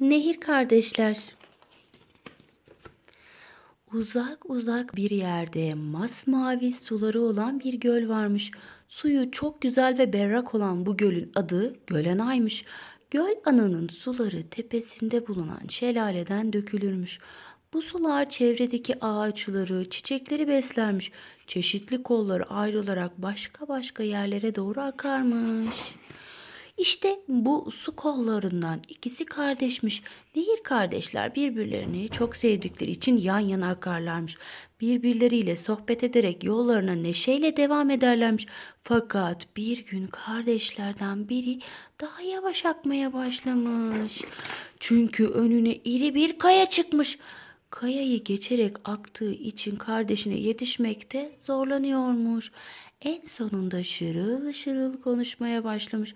Nehir kardeşler. Uzak uzak bir yerde masmavi suları olan bir göl varmış. Suyu çok güzel ve berrak olan bu gölün adı Gölenay'mış. Göl ananın suları tepesinde bulunan şelaleden dökülürmüş. Bu sular çevredeki ağaçları, çiçekleri beslermiş. Çeşitli kolları ayrılarak başka başka yerlere doğru akarmış. İşte bu su kollarından ikisi kardeşmiş. Nehir kardeşler birbirlerini çok sevdikleri için yan yana akarlarmış. Birbirleriyle sohbet ederek yollarına neşeyle devam ederlermiş. Fakat bir gün kardeşlerden biri daha yavaş akmaya başlamış. Çünkü önüne iri bir kaya çıkmış. Kayayı geçerek aktığı için kardeşine yetişmekte zorlanıyormuş. En sonunda şırıl şırıl konuşmaya başlamış.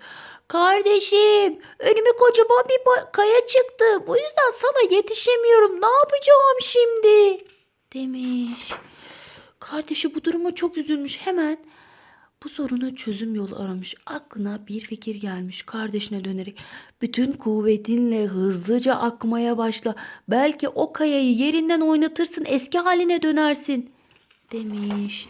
Kardeşim, önüme kocaman bir kaya çıktı. Bu yüzden sana yetişemiyorum. Ne yapacağım şimdi? Demiş. Kardeşi bu duruma çok üzülmüş. Hemen bu soruna çözüm yolu aramış. Aklına bir fikir gelmiş. Kardeşine dönerek bütün kuvvetinle hızlıca akmaya başla. Belki o kayayı yerinden oynatırsın, eski haline dönersin demiş.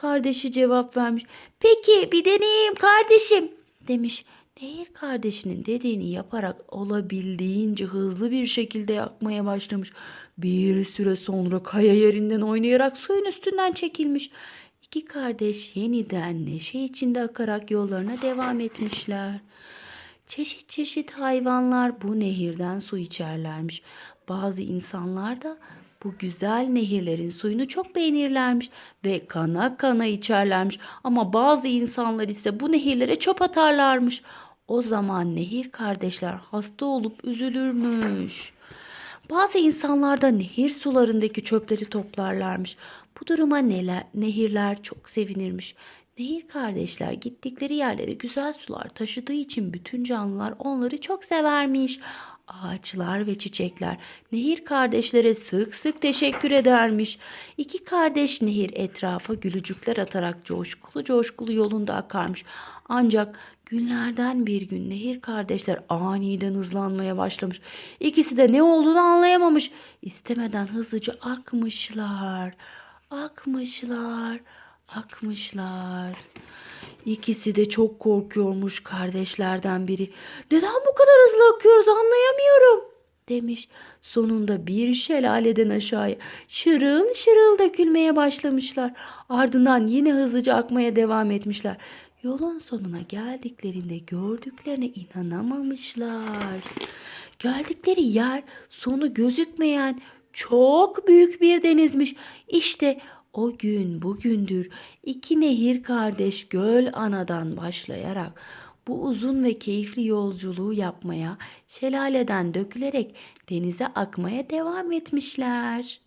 Kardeşi cevap vermiş. Peki bir deneyeyim kardeşim demiş. Nehir kardeşinin dediğini yaparak olabildiğince hızlı bir şekilde yakmaya başlamış. Bir süre sonra kaya yerinden oynayarak suyun üstünden çekilmiş. İki kardeş yeniden neşe içinde akarak yollarına devam etmişler. Çeşit çeşit hayvanlar bu nehirden su içerlermiş. Bazı insanlar da bu güzel nehirlerin suyunu çok beğenirlermiş ve kana kana içerlermiş. Ama bazı insanlar ise bu nehirlere çöp atarlarmış. O zaman nehir kardeşler hasta olup üzülürmüş. Bazı insanlar da nehir sularındaki çöpleri toplarlarmış. Bu duruma neler, nehirler çok sevinirmiş. Nehir kardeşler gittikleri yerlere güzel sular taşıdığı için bütün canlılar onları çok severmiş. Ağaçlar ve çiçekler nehir kardeşlere sık sık teşekkür edermiş. İki kardeş nehir etrafa gülücükler atarak coşkulu coşkulu yolunda akarmış. Ancak günlerden bir gün nehir kardeşler aniden hızlanmaya başlamış. İkisi de ne olduğunu anlayamamış. İstemeden hızlıca akmışlar. Akmışlar. Akmışlar. İkisi de çok korkuyormuş kardeşlerden biri. Neden bu kadar hızlı akıyoruz anlayamıyorum demiş. Sonunda bir şelaleden aşağıya şırıl şırıl dökülmeye başlamışlar. Ardından yine hızlıca akmaya devam etmişler. Yolun sonuna geldiklerinde gördüklerine inanamamışlar. Geldikleri yer sonu gözükmeyen çok büyük bir denizmiş. İşte o gün bugündür iki nehir kardeş göl anadan başlayarak bu uzun ve keyifli yolculuğu yapmaya, şelaleden dökülerek denize akmaya devam etmişler.